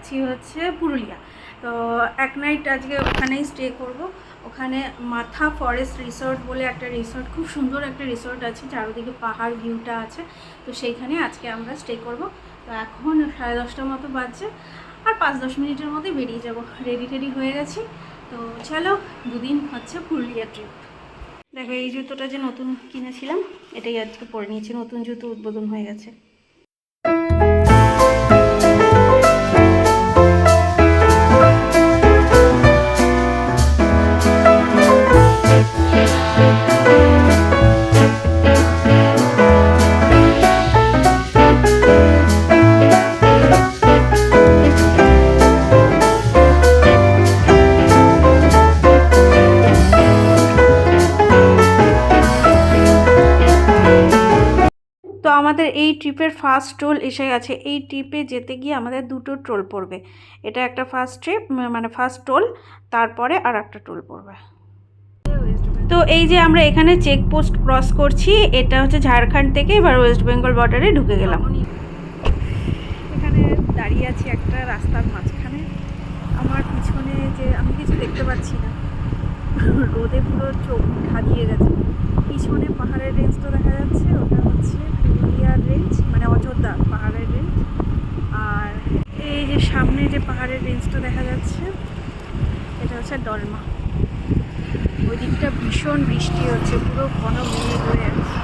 যাচ্ছি হচ্ছে পুরুলিয়া। তো এক নাইট আজকে ওখানেই স্টে করব। ওখানে মাথা ফরেস্ট রিসোর্ট বলে একটা রিসোর্ট খুব সুন্দর একটা রিসোর্ট আছে, চারিদিকে পাহাড় ভিউটা আছে। তো সেইখানে আজকে আমরা স্টে করব। তো এখন সাড়ে দশটার মতো বাজছে, আর পাঁচ দশ মিনিটের মধ্যে বেরিয়ে যাব। রেডি টেডি হয়ে গেছি। তো চলো, দুদিন হচ্ছে পুরুলিয়া ট্রিপ দেখো, এই জুতোটা যে নতুন কিনেছিলাম, এটাই আজকে পরে নিয়েছি। নতুন জুতো উদ্বোধন হয়ে গেছে। আমাদের এই ট্রিপের ফার্স্ট টোল এসে গেছে। এই ট্রিপে যেতে গিয়ে আমাদের দুটো টোল পড়বে। এটা একটা ফার্স্ট ট্রিপ মানে ফার্স্ট টোল তারপরে আর একটা টোল পড়বে। তো এই যে আমরা এখানে চেকপোস্ট ক্রস করছি, এটা হচ্ছে ঝাড়খণ্ড থেকে এবার ওয়েস্ট বেঙ্গল বর্ডারে ঢুকে গেলাম। এখানে দাঁড়িয়ে আছি একটা রাস্তার মাঝখানে। আমার পিছনে যে আমি কিছু দেখতে পাচ্ছি না। রোদে পুরো চোখ ধাঁধিয়ে গেছে। পিছনে পাহাড়ের রেঞ্জটা দেখা যাচ্ছে, ওটা হচ্ছে পুরুলিয়ার রেঞ্জ মানে অযোধ্যা পাহাড়ের রেঞ্জ আর এই যে সামনে যে পাহাড়ের রেঞ্জটা দেখা যাচ্ছে, এটা হচ্ছে ডলমা ওই দিকটা ভীষণ বৃষ্টি হচ্ছে, পুরো ঘন মেঘ হয়ে আছে।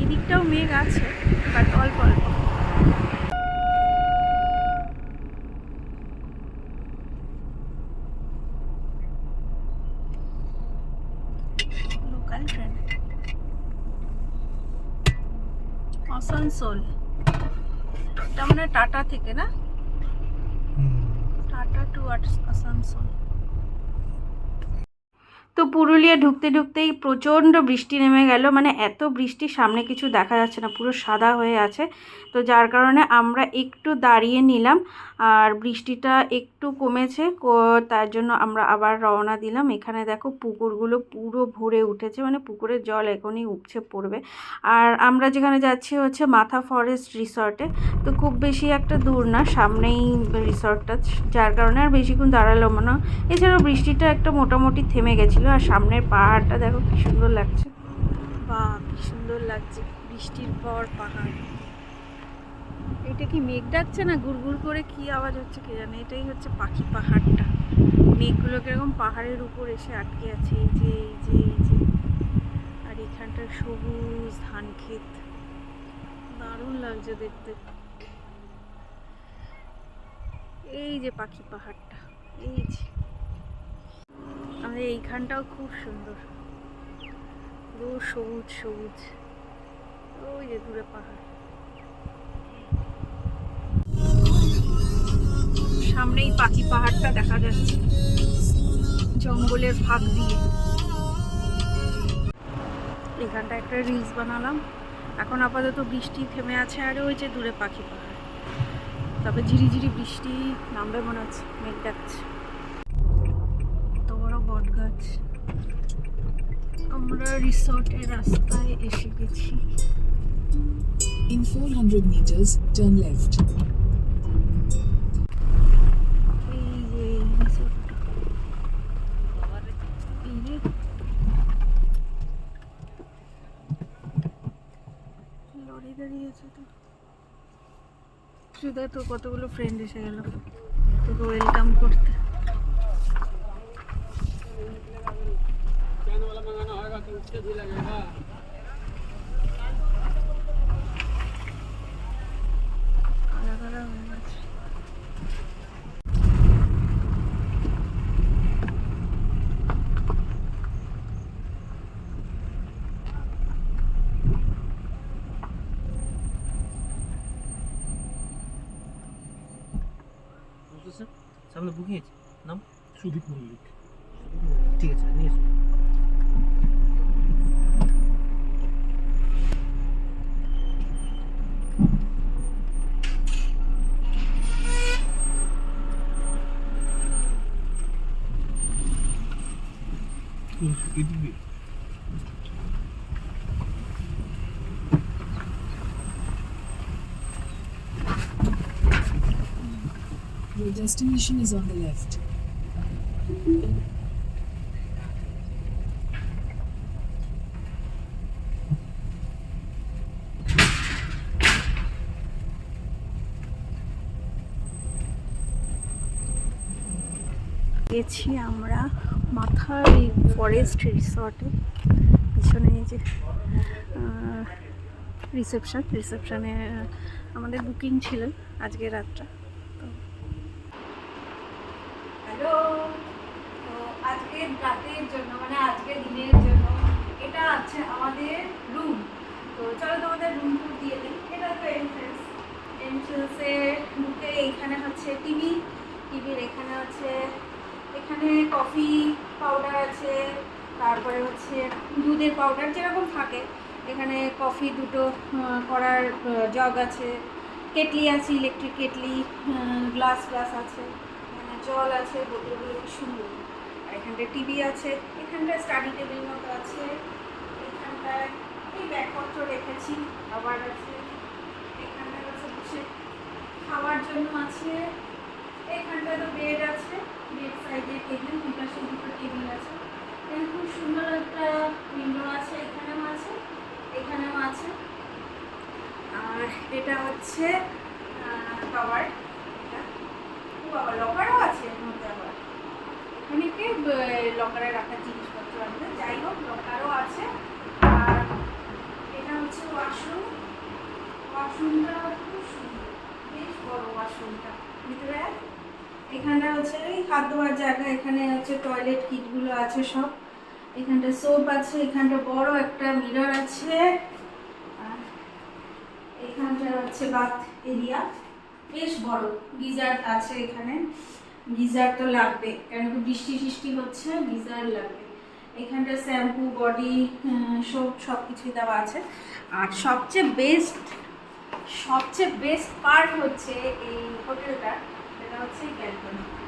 এই দিকটাও মেঘ আছে বাট অল্প অল্প লোকাল ট্রেন আসানসোল এটা মানে টাটা থেকে না? টাটা টু আসানসোল। তো পুরুলিয়া ঢুকতে ঢুকতেই প্রচণ্ড বৃষ্টি নেমে গেল। মানে এত বৃষ্টি সামনে কিছু দেখা যাচ্ছে না, পুরো সাদা হয়ে আছে। তো যার কারণে আমরা একটু দাঁড়িয়ে নিলাম আর বৃষ্টিটা একটু কমেছে তার জন্য আমরা আবার রওনা দিলাম। এখানে দেখো পুকুরগুলো পুরো ভরে উঠেছে মানে পুকুরের জল এখনই উপছে পড়বে। আর আমরা যেখানে যাচ্ছি হচ্ছে মাথা ফরেস্ট রিসর্টে। তো খুব বেশি একটা দূর না, সামনেই রিসর্টটা, যার কারণে আর বেশিক্ষণ দাঁড়াল না। এছাড়াও বৃষ্টিটা একটা মোটামুটি থেমে গেছিল। আর সামনের পাহাড়টা দেখো কি সুন্দর লাগছে। বা, কি সুন্দর লাগছে, বৃষ্টির পর পাহাড়। এটা কি মেঘ ডাকছে না গুড়গুড় করে? কি আওয়াজ হচ্ছে কে জানে? এটাই হচ্ছে পাখি পাহাড়টা। মেঘগুলো কীরকম পাহাড়ের উপর এসে আটকে আছে, এই যে এই যে এই যে। আর এখানটার সবুজ ধান ক্ষেত। দারুণ লাগছে দেখতে। এই যে পাখি পাহাড়টা, এই যে। আমাদের এইখানটাও খুব সুন্দর। পুরো সবুজ সবুজ। ওই যে দূরে পাহাড়। সামনেই পাখি পাহাড়টা দেখা যাচ্ছে। জঙ্গলের ফাঁক দিয়ে। এখানটা একটা রিলস বানালাম। এখন আপাতত বৃষ্টি থেমে আছে আর ওই যে দূরে পাখি পাহাড়। তবে ঝিরিঝিরি বৃষ্টি নামবে মনে হচ্ছে। মেঘ ডাকছে এত বড় বট গাছ আমরা রিসর্টের রাস্তায় এসে গেছি। In 400 meters, turn left. এই যে এই রিসোর্টটা এই যে। তো। সুদা তো কতগুলো ফ্রেন্ড এসে গেল? তোকে ওয়েলকাম করতে কালা কালা হয়ে গেছে স্যার সামনে বুকিং আছে। নাম? সুদীপ মল্লিক। ঠিক আছে নিয়ে Your destination is on the left. গেছি আমরা মাথার এই ফরেস্ট রিসর্টে পিছনে এই যে রিসেপশন রিসেপশনে আমাদের বুকিং ছিল আজকে রাতটা। হ্যালো আজকের রাতের জন্য মানে আজকের দিনের জন্য এটা আছে আমাদের রুম তো চলো তোমাদের রুম টুর দিয়ে দিই। এটা তো এন্ট্রেন্স এন্ট্রেন্সে ঢুকে এইখানে হচ্ছে টিভি টিভির এখানে হচ্ছে এখানে কফি পাউডার আছে, তারপরে হচ্ছে দুধের পাউডার যেরকম থাকে। এখানে কফি দুটো করার জগ আছে, কেটলি আছে ইলেকট্রিক কেটলি গ্লাস গ্লাস আছে জল আছে বোতলগুলো খুব সুন্দর। আর এখানটায় টিভি আছে, এখানটায় স্টাডি টেবিল মতো আছে, এখানটায় এই ব্যাগপত্র রেখেছি, খাবার আছে এখানটায় হচ্ছে খাওয়ার জন্য আছে এখানটায় তো বেড আছে বেড সাইডে টেবিল দুই পাশে দুটো টেবিল আছে এখানে খুব সুন্দর একটা উইন্ডো আছে এখানেও আছে এখানেও আছে আর এটা হচ্ছে কভার এটা ও বাবা লকারও আছে এর মধ্যে আবার এখানে কি লকারে রাখার জিনিসপত্র আছে যাই হোক লকারও আছে আর এটা হচ্ছে ওয়াশরুম ওয়াশরুমটা খুব সুন্দর বেশ বড় ওয়াশরুমটা ভিতরে এখানটা হচ্ছে এই হাত ধোয়ার জায়গা এখানে হচ্ছে টয়লেট কিটগুলো আছে সব। এখানটা সোপ আছে, এখানটা বড় একটা মিরর আছে। এখানটা হচ্ছে বাথ এরিয়া বেশ বড়, গিজার আছে এখানে। গিজার তো লাগবে, কেন কি বৃষ্টি সৃষ্টি হচ্ছে, গিজার লাগবে। এখানটা শ্যাম্পু বডি সোপ সব কিছুই দেওয়া আছে। আর সবচেয়ে বেস্ট সবচেয়ে বেস্ট পার্ট হচ্ছে এই হোটেলটা সেটা হচ্ছে ব্যালকনি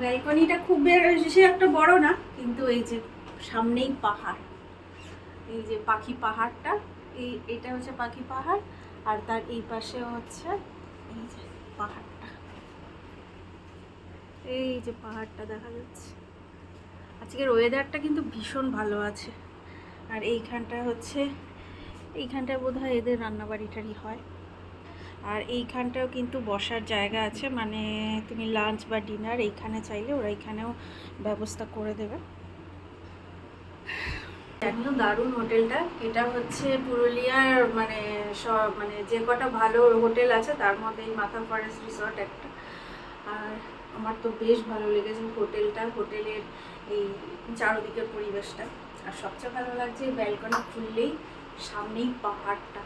ব্যালকনিটা খুব বেশি একটা বড় না, কিন্তু এই যে সামনেই পাহাড়। এই যে পাখি পাহাড়টা, এই, এটা হচ্ছে পাখি পাহাড়, আর তার এই পাশে হচ্ছে এই যে পাহাড়টা। এই যে পাহাড়টা দেখা যাচ্ছে। আজকের ওয়েদারটা কিন্তু ভীষণ ভালো আছে। আর এইখানটা হচ্ছে, এইখানটায় বোধ হয় এদের রান্নাবাড়ি টাড়ি হয়। আর এইখানটাও কিন্তু বসার জায়গা আছে। মানে তুমি লাঞ্চ বা ডিনার এইখানে চাইলে ওরা এইখানেও ব্যবস্থা করে দেবে। একদম দারুণ হোটেলটা। এটা হচ্ছে পুরুলিয়ার মানে সব মানে যে কটা ভালো হোটেল আছে তার মধ্যে এই মাথা ফরেস্ট রিসর্ট একটা। আর আমার তো বেশ ভালো লেগেছে হোটেলটা, হোটেলের এই চারদিকের পরিবেশটা। আর সবচেয়ে ভালো লাগছে ব্যালকনি খুললেই সামনেই পাহাড়টা।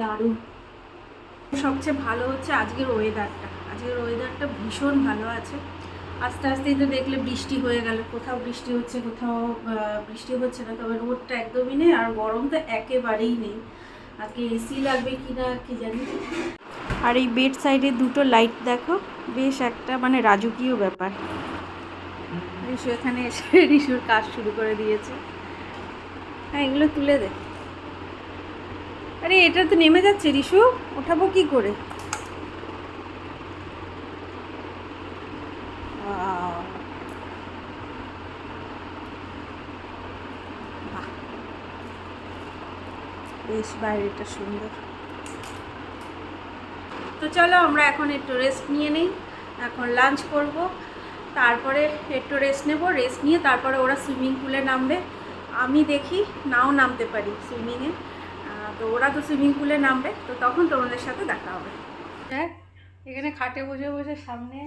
দারুণ। সবচেয়ে ভালো হচ্ছে আজকের ওয়েদারটা আজকের ওয়েদারটা ভীষণ ভালো আছে। আস্তে আস্তেই তো দেখলে বৃষ্টি হয়ে গেল। কোথাও বৃষ্টি হচ্ছে, কোথাও বৃষ্টি হচ্ছে না। তবে রোদটা একদমই নেই আর গরম তো একেবারেই নেই। আজকে এসি লাগবে কি না কি জানি। আর এই বেড সাইডে দুটো লাইট দেখো। বেশ একটা মানে রাজকীয় ব্যাপার। রিশু এখানে এসে, রিশুর কাজ শুরু করে দিয়েছে। হ্যাঁ এগুলো তুলে দে। আরে, এটা তো নেমে যাচ্ছে, রিশু। ওঠাবো কি করে। বেশ বাইরেটা সুন্দর। তো চলো, আমরা এখন একটু রেস্ট নিয়ে নেই। এখন লাঞ্চ করব। তারপরে একটু রেস্ট নেব। রেস্ট নিয়ে তারপরে ওরা সুইমিং পুলে নামবে। আমি দেখি, নাও নামতে পারি সুইমিংয়ে তো ওরা তো সুইমিং পুলে নামবে, তো তখন তোমাদের সাথে দেখা হবে। দেখ, এখানে খাটে বসে বসে সামনে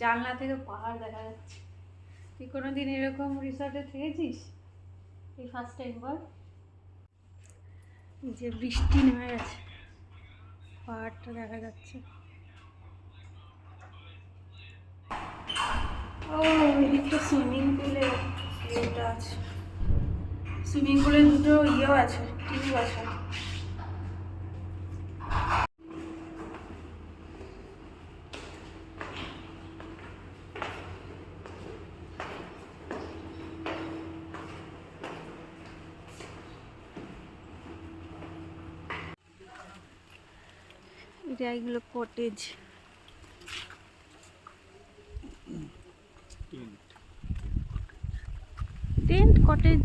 জানলা থেকে পাহাড় দেখা যাচ্ছে। তুই কোনো দিন এরকম রিসর্টে থেকেছিস? এই ফার্স্ট টাইম বল। যে বৃষ্টি নেমে গেছে, পাহাড়টা দেখা যাচ্ছে। সুইমিং পুলে আছে। সুইমিং পুলে দুটো ইয়েও আছে, টিউব আছে। এটা এগুলো কটেজ টেন্ট কটেজ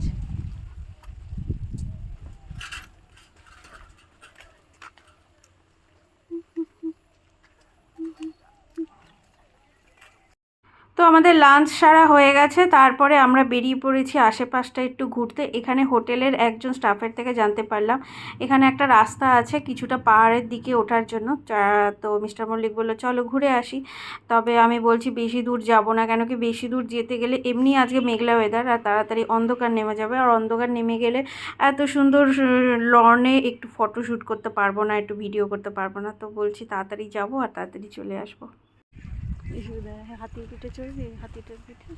আমাদের লাঞ্চ সারা হয়ে গেছে, তারপরে আমরা বেরিয়ে পড়েছি আশেপাশটা একটু ঘুরতে। এখানে হোটেলের একজন স্টাফের থেকে জানতে পারলাম। এখানে একটা রাস্তা আছে কিছুটা পাহাড়ের দিকে ওঠার জন্য। তো মিস্টার মল্লিক বলল, চলো ঘুরে আসি। তবে আমি বলছি, বেশি দূর যাব না কেন কি, বেশি দূর যেতে গেলে এমনি আজকে মেঘলা ওয়েদার আর তাড়াতাড়ি অন্ধকার নেমে যাবে। আর অন্ধকার নেমে গেলে এত সুন্দর লর্নে একটু ফটো শ্যুট করতে পারব না, একটু ভিডিও করতে পারব না। তো বলছি, তাড়াতাড়ি যাব আর তাড়াতাড়ি চলে আসব। হাতির পিঠে চড়বি হাতিটার পিঠে?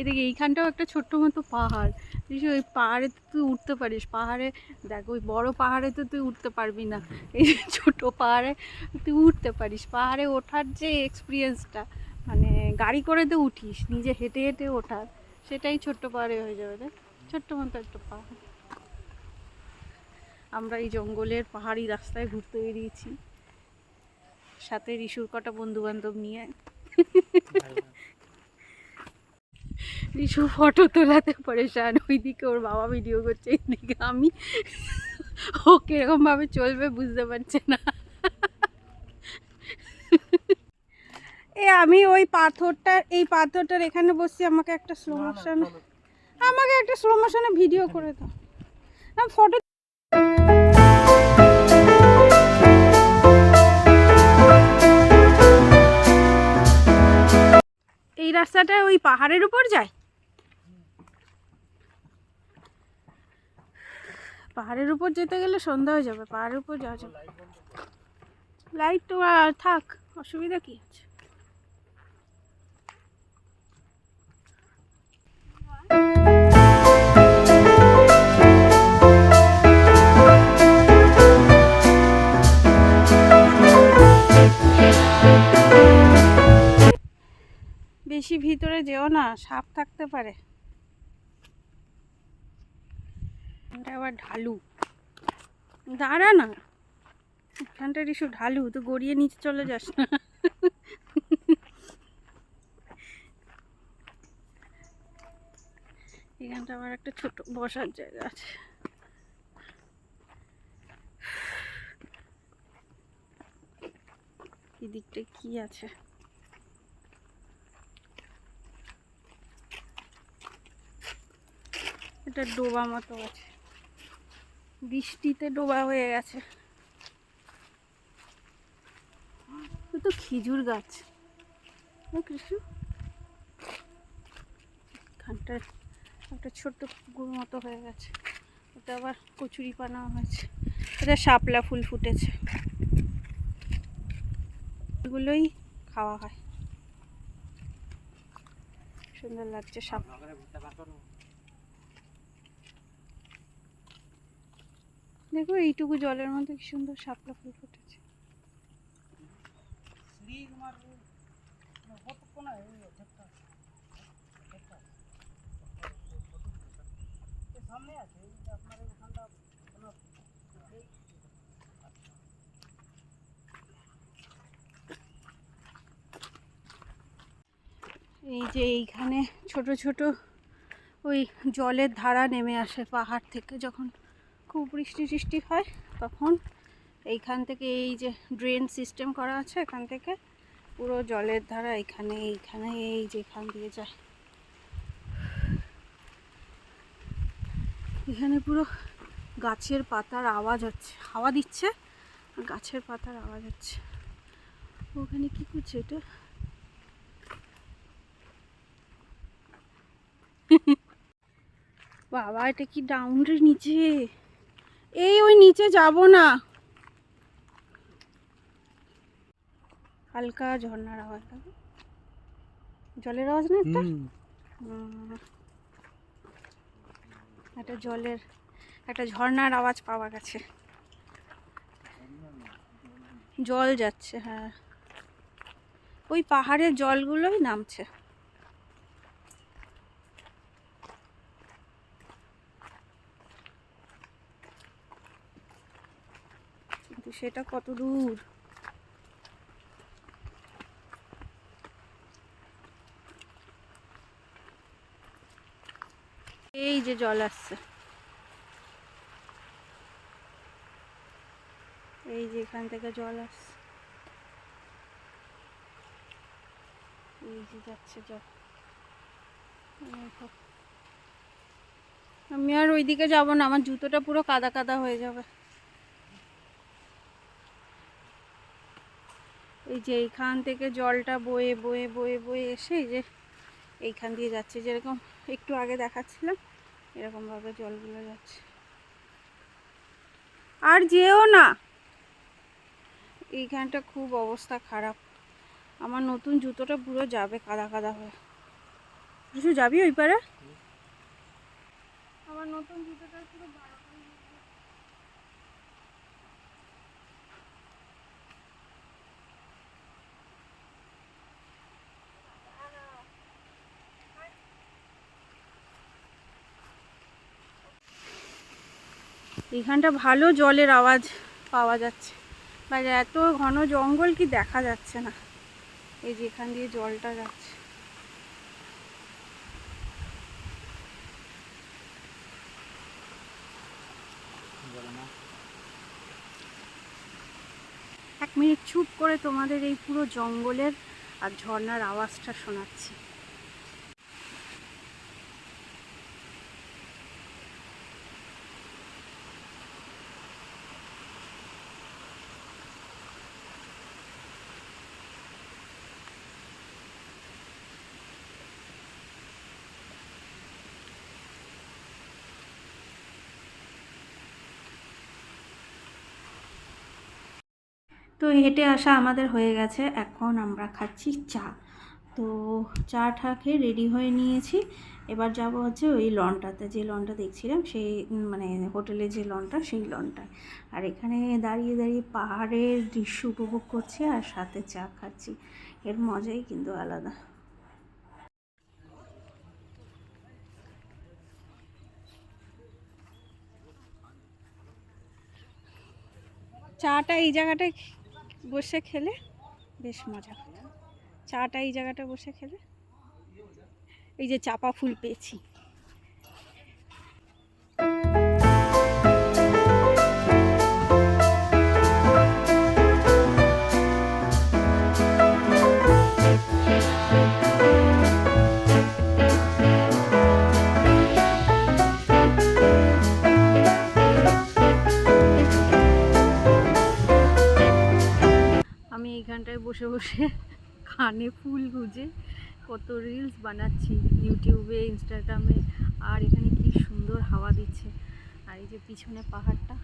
এদিকে এইখানটাও একটা ছোট্ট মতো পাহাড়। তুই ওই পাহাড়ে তো তুই উঠতে পারিস। পাহাড়ে দেখ ওই বড় পাহাড়ে তো তুই উঠতে পারবি না। এই ছোট পাহাড়ে তুই উঠতে পারিস। পাহাড়ে ওঠার যে এক্সপিরিয়েন্সটা মানে গাড়ি করে তো উঠিস নিজে হেঁটে হেঁটে ওঠার সেটাই ছোট্ট পাহাড়ে হয়ে যাবে দেখ। ছোট্ট মতো একটা পাহাড়। আমরা এই জঙ্গলের পাহাড়ি রাস্তায় ঘুরতে বেরিয়েছি। সাথে রিসুর কটা বন্ধু বান্ধব নিয়ে। রিসু ফটো তোলাতে পারে পরেশান, ওইদিকে ওর বাবা ভিডিও করছে এইদিকে আমি। ও কীরকম ভাবে চলবে বুঝতে পারছে না। এ আমি ওই পাথরটার, এই পাথরটার এখানে বসছি, আমাকে একটা স্লো আমাকে একটা স্লো মোশনে ভিডিও করে দাও। ফটো রাস্তাটা ওই পাহাড়ের উপর যায়? পাহাড়ের উপর যেতে গেলে সন্ধ্যা হয়ে যাবে, পাহাড়ের উপর যাওয়া যাবে। লাইট তো আর থাক, অসুবিধা কি আছে? বেশি ভিতরে যেও না, সাপ থাকতে পারে। আবার ঢালু। দাঁড়া না। এখানটা ইস্যু ঢালু তো গড়িয়ে নিচে চলে যাস না। এখানটা আবার একটা ছোট বসার জায়গা আছে। এদিকটায় কি আছে? এটা ডোবা মতো আছে। বৃষ্টিতে ডোবা হয়ে গেছে। তো খেজুর গাছ। কৃষ্ণ। এখানটায় একটা ছোট্ট পুকুর মতো হয়ে গেছে। ওটা আবার কচুরি পানা হয়েছে। এটা শাপলা ফুল ফুটেছে। এগুলোই খাওয়া হয়। সুন্দর লাগছে সাপ দেখো এইটুকু জলের মধ্যে কি সুন্দর শাপলা ফুল ফুটেছে। এই যে এইখানে ছোট ছোট ওই জলের ধারা নেমে আসে পাহাড় থেকে যখন খুব বৃষ্টি টিষ্টি হয়, তখন এইখান থেকে এই যে ড্রেন সিস্টেম করা আছে এখান থেকে পুরো জলের ধারা এখানে, এইখানে, এই যে এখান দিয়ে যায়। এখানে পুরো গাছের পাতার আওয়াজ হচ্ছে, হাওয়া দিচ্ছে, আর গাছের পাতার আওয়াজ হচ্ছে। ওখানে কি করছে এটা? বাবা, এটা কি ডাউনের নিচে? এই ওই নিচে যাব না। হালকা ঝর্ণার আওয়াজ দেখো জলের আওয়াজ না একটা? একটা জলের একটা ঝর্ণার আওয়াজ পাওয়া গেছে। জল যাচ্ছে হ্যাঁ। ওই পাহাড়ের জলগুলোই নামছে। সেটা কত দূর? এই যে জল আসছে। এই যে এখান থেকে জল আসছে। এই যে যাচ্ছে জল। আমি আর ওইদিকে যাব না, আমার জুতোটা পুরো কাদা কাদা হয়ে যাবে। এই যে এইখান থেকে জলটা বয়ে বয়ে বয়ে বয়ে এসে যে এইখান দিয়ে যাচ্ছে। যেরকম একটু আগে দেখাচ্ছিলাম, এরকমভাবে জলগুলো যাচ্ছে। আর যেও না! এইখানটা খুব অবস্থা খারাপ। আমার নতুন জুতোটা পুরো যাবে কাদা কাদা হয়ে। কিছু যাবি ওই পারে? আমার নতুন জুতোটা পুরো এখানটা ভালো জলের আওয়াজ পাওয়া যাচ্ছে। বা এত ঘন জঙ্গল কি দেখা যাচ্ছে না। এই যে এখান দিয়ে জলটা যাচ্ছে। এক মিনিট চুপ করে তোমাদের এই পুরো জঙ্গলের আর ঝর্নার আওয়াজটা শোনাচ্ছি। তো হেঁটে আসা আমাদের হয়ে গেছে। এখন আমরা খাচ্ছি চা। তো চা টা খেয়ে রেডি হয়ে নিয়েছি। এবার যাব হচ্ছে ওই লনটাতে। যে লনটা দেখছিলাম, সেই মানে হোটেলে যে লনটা, সেই লনটায়। আর এখানে দাঁড়িয়ে দাঁড়িয়ে পাহাড়ের দৃশ্য উপভোগ করছি আর সাথে চা খাচ্ছি। এর মজাই কিন্তু আলাদা। চাটা এই জায়গাটায় বসে খেলে বেশ মজা হতো। চাটা এই জায়গাটা বসে খেলে। এই যে চাপা ফুল পেয়েছি। আমি বসে বসে কানে ফুল গুজে কত রিলস বানাচ্ছি ইউটিউবে, ইনস্টাগ্রামে, আর এখানে কি সুন্দর হাওয়া দিচ্ছে। আর এই যে পিছনে পাহাড়টা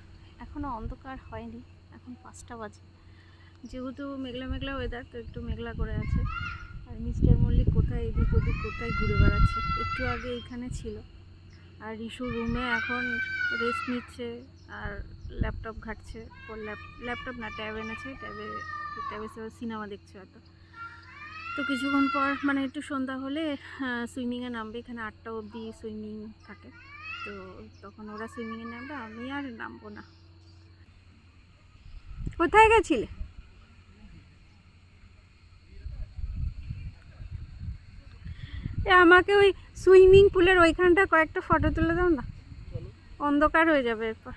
এখনও অন্ধকার হয়নি, এখন পাঁচটা বাজে। যেহেতু মেঘলা মেঘলা ওয়েদার তো একটু মেঘলা করে আছে। আর মিস্টার মল্লিক কোথায়, এদিক ওদিক কোথায় ঘুরে বেড়াচ্ছে? একটু আগে এখানে ছিল। আর রিশু রুমে এখন রেস্ট নিচ্ছে, আর ল্যাপটপ ঘাটছে। ওর ল্যাপটপ না ট্যাব এনেছে ট্যাবে সিনেমা দেখছে হয়তো। তো কিছুক্ষণ পর মানে একটু সন্ধ্যা হলে সুইমিংয়ে নামবে, এখানে আটটা অবধি সুইমিং থাকে। তো তখন ওরা সুইমিংয়ে নামবে, আমি আর নামবো না। কোথায় গেছিলে? আমাকে ওই সুইমিং পুলের ওইখানটা কয়েকটা ফটো তুলে দাও না। অন্ধকার হয়ে যাবে এরপর।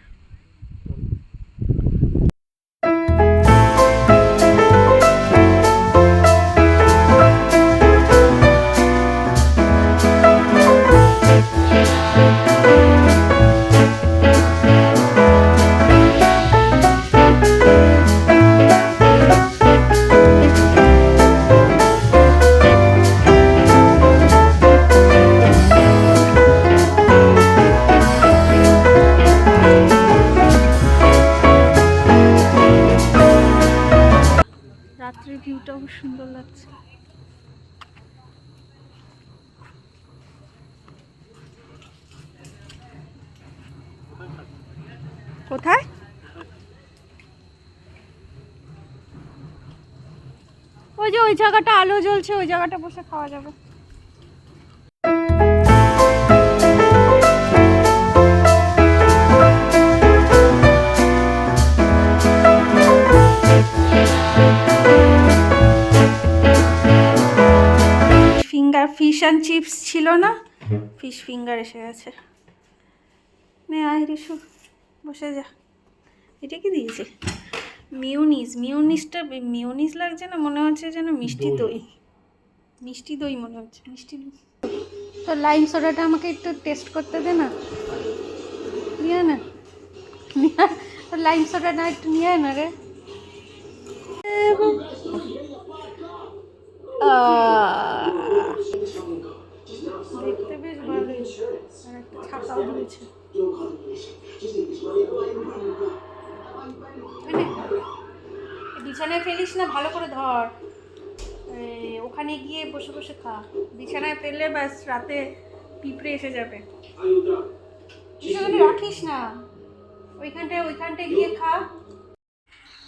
বলছে ওই জায়গাটা বসে খাওয়া যাবে। ফিঙ্গার ফিশ অ্যান্ড চিপস ছিল না? ফিশ ফিঙ্গার এসে গেছে। নে আয় রিসু বসে যা। এটা কি দিয়েছে? মিউনিস মিউনিসটা মিউনিস লাগছে না? মনে হচ্ছে যেন মিষ্টি দই। মিষ্টি দই মনে হচ্ছে। মিষ্টি দই। তো লাইম সোডাটা আমাকে একটু টেস্ট করতে দে না। নিয়ে না। তো লাইম সোডাটা একটু নিয়ে না রে। দেখতে বেশ ভালোই। আর একটা ছাতাও দিয়েছে বিছানায় ফেলিস না ভালো করে ধর। ওখানে গিয়ে বসে বসে খা। বিছানায় ফেললে ব্যাস রাতে পিঁপড়ে এসে যাবে। রাখিস না। ওইখানটায় ওইখানটায় গিয়ে খা।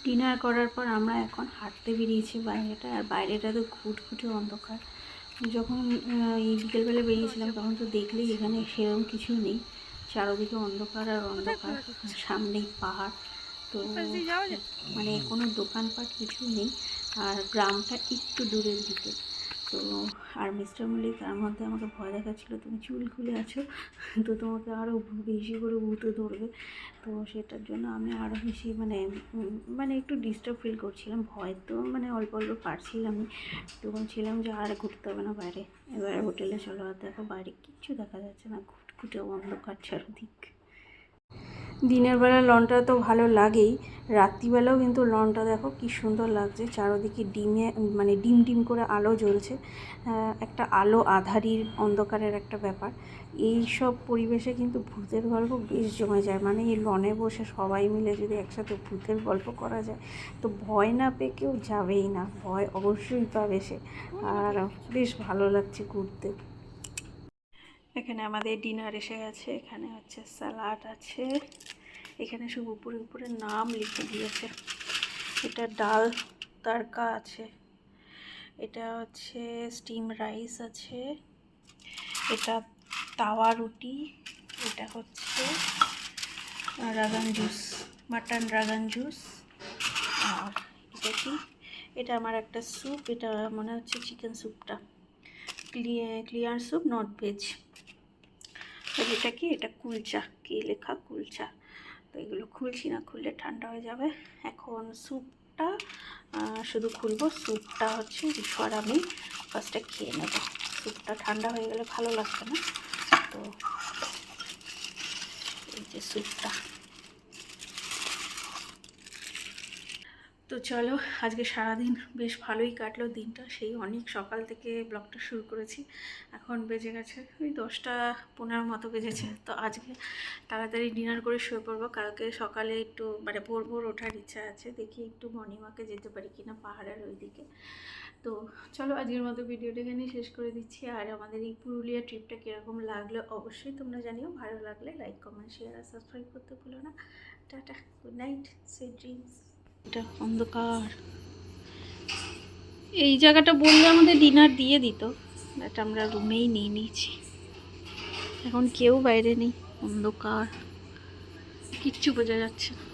ডিনার করার পর আমরা এখন হাঁটতে বেরিয়েছি বাইরেটা আর বাইরেটা তো ঘুটঘুটে অন্ধকার। যখন এই বিকেলবেলা বেরিয়েছিলাম তখন তো দেখলেই এখানে সেরকম কিছু নেই। চারদিকে অন্ধকার আর অন্ধকার, সামনেই পাহাড়। তো মানে কোনো দোকানপাট কিছু নেই, আর গ্রামটা একটু দূরের দিকে। তো, আর মিস্টার মল্লিক, তার মধ্যে আমাকে ভয় দেখাচ্ছিল, তুমি চুল খুলে আছো, তো তোমাকে আরও বেশি করে ভূতে ধরবে। তো সেটার জন্য আমি আরও বেশি মানে মানে একটু ডিস্টার্ব ফিল করছিলাম, ভয় তো মানে অল্প অল্প পারছিলাম তখন ছিলাম যে আর ঘুরতে হবে না বাইরে। এবার হোটেলে চলো, আর দেখো বাইরে কিচ্ছু দেখা যাচ্ছে না, ঘুটঘুটে অন্ধকার চারদিক। দিনের বেলা লনটা তো ভালো লাগেই, রাত্রিবেলাও কিন্তু লনটা দেখো কি সুন্দর লাগছে, চারদিকে ডিমে মানে ডিম ডিম করে আলো জ্বলছে একটা আলো আধারির অন্ধকারের একটা ব্যাপার। এই সব পরিবেশে কিন্তু ভূতের গল্প বেশ জমে যায় মানে এই লনে বসে সবাই মিলে যদি একসাথে ভূতের গল্প করা যায়, তো ভয় না পেয়ে কেউ যাবেই না, ভয় অবশ্যই পাবে সে। আর বেশ ভালো লাগছে ঘুরতে। এখানে আমাদের ডিনার এসে গেছে, এখানে হচ্ছে স্যালাড আছে। এখানে সব উপরে উপরে নাম লিখে দিয়েছে। এটা ডাল তারকা আছে। এটা হচ্ছে স্টিম রাইস আছে। এটা তাওয়া রুটি, এটা হচ্ছে রাগান জুস মাটন রাগান জুস আর এটা কি? এটা আমার একটা স্যুপ এটা মনে হচ্ছে চিকেন স্যুপটা clear clear soup not veg আর এটা কি? এটা কুলচা, কি লেখা? কুলচা। তো এগুলো খুলছি না, খুললে ঠান্ডা হয়ে যাবে। এখন স্যুপটা শুধু খুলবো। স্যুপটা হচ্ছে বিষয় আমি ফার্স্টে খেয়ে নেব। স্যুপটা ঠান্ডা হয়ে গেলে ভালো লাগবে না। তো এই যে স্যুপটা। তো চলো, আজকে সারাদিন বেশ ভালোই কাটলো দিনটা। সেই অনেক সকাল থেকে ব্লগটা শুরু করেছি। এখন বেজে গেছে ওই দশটা পনেরো মতো বেজেছে। তো আজকে তাড়াতাড়ি ডিনার করে শুয়ে পড়ব। কালকে সকালে একটু মানে ভোর ভোর ওঠার ইচ্ছা আছে। দেখি একটু মর্নিং ওয়াকে যেতে পারি কিনা পাহাড়ের ওইদিকে। তো চলো, আজকের মতো ভিডিওটা এখানে শেষ করে দিচ্ছি। আর আমাদের এই পুরুলিয়া ট্রিপটা কীরকম লাগল অবশ্যই তোমরা জানিও। ভালো লাগলে লাইক, কমেন্ট শেয়ার আর সাবস্ক্রাইব করতে ভুলো না। Tata, good night sweet dreams এটা অন্ধকার। এই জায়গাটা বললে আমাদের ডিনার দিয়ে দিত বাট আমরা রুমেই নিয়ে নিয়েছি। এখন কেউ বাইরে নেই, অন্ধকার। কিচ্ছু বোঝা যাচ্ছে না।